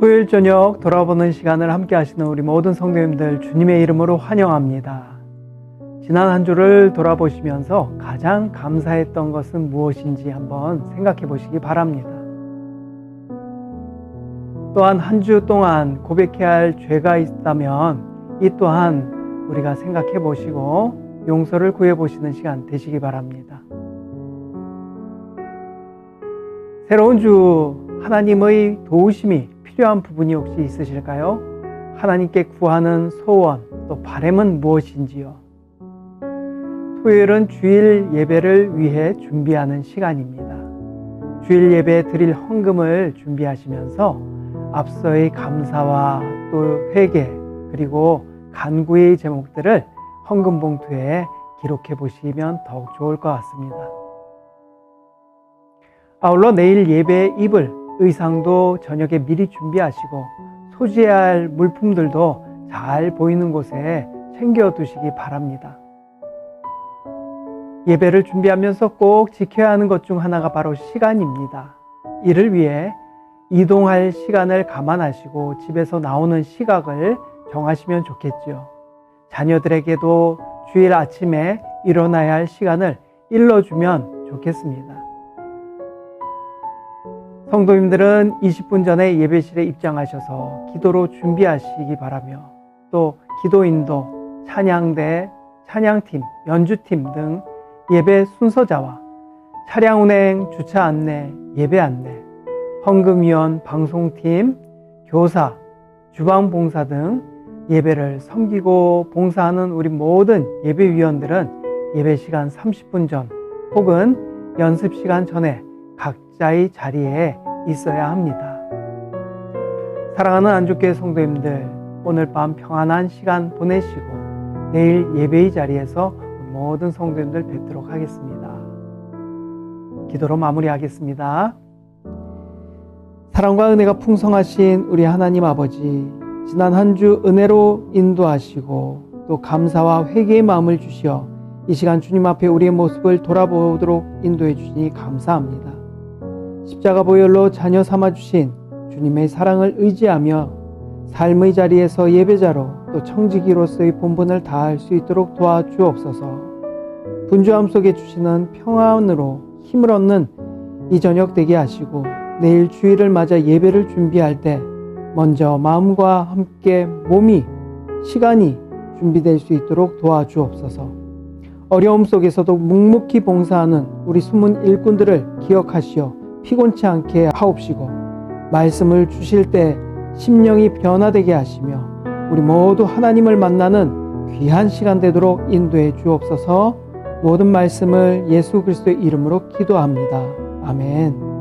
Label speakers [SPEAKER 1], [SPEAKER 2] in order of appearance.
[SPEAKER 1] 토요일 저녁 돌아보는 시간을 함께 하시는 우리 모든 성도님들 주님의 이름으로 환영합니다. 지난 한 주를 돌아보시면서 가장 감사했던 것은 무엇인지 한번 생각해 보시기 바랍니다. 또한 한 주 동안 고백해야 할 죄가 있다면 이 또한 우리가 생각해 보시고 용서를 구해 보시는 시간 되시기 바랍니다. 새로운 주 하나님의 도우심이 필요한 부분이 혹시 있으실까요? 하나님께 구하는 소원 또 바램은 무엇인지요? 토요일은 주일 예배를 위해 준비하는 시간입니다. 주일 예배 드릴 헌금을 준비하시면서 앞서의 감사와 또 회개 그리고 간구의 제목들을 헌금 봉투에 기록해 보시면 더욱 좋을 것 같습니다. 아울러 내일 예배 입을 의상도 저녁에 미리 준비하시고 소지해야 할 물품들도 잘 보이는 곳에 챙겨 두시기 바랍니다. 예배를 준비하면서 꼭 지켜야 하는 것 중 하나가 바로 시간입니다. 이를 위해 이동할 시간을 감안하시고 집에서 나오는 시각을 정하시면 좋겠지요. 자녀들에게도 주일 아침에 일어나야 할 시간을 일러주면 좋겠습니다. 성도님들은 20분 전에 예배실에 입장하셔서 기도로 준비하시기 바라며 또 기도인도, 찬양대, 찬양팀, 연주팀 등 예배 순서자와 차량 운행, 주차 안내, 예배 안내, 헌금위원, 방송팀, 교사, 주방 봉사 등 예배를 섬기고 봉사하는 우리 모든 예배위원들은 예배 시간 30분 전 혹은 연습 시간 전에 각자의 자리에 있어야 합니다. 사랑하는 안주교회 성도님들, 오늘 밤 평안한 시간 보내시고 내일 예배의 자리에서 모든 성도님들 뵙도록 하겠습니다. 기도로 마무리하겠습니다. 사랑과 은혜가 풍성하신 우리 하나님 아버지, 지난 한 주 은혜로 인도하시고 또 감사와 회개의 마음을 주시어 이 시간 주님 앞에 우리의 모습을 돌아보도록 인도해 주시니 감사합니다. 십자가 보혈로 자녀 삼아 주신 주님의 사랑을 의지하며 삶의 자리에서 예배자로 또 청지기로서의 본분을 다할 수 있도록 도와주옵소서. 분주함 속에 주시는 평안으로 힘을 얻는 이 저녁 되게 하시고 내일 주일을 맞아 예배를 준비할 때 먼저 마음과 함께 몸이 시간이 준비될 수 있도록 도와주옵소서. 어려움 속에서도 묵묵히 봉사하는 우리 숨은 일꾼들을 기억하시어 피곤치 않게 하옵시고 말씀을 주실 때 심령이 변화되게 하시며 우리 모두 하나님을 만나는 귀한 시간 되도록 인도해 주옵소서 모든 말씀을 예수 그리스도의 이름으로 기도합니다. 아멘.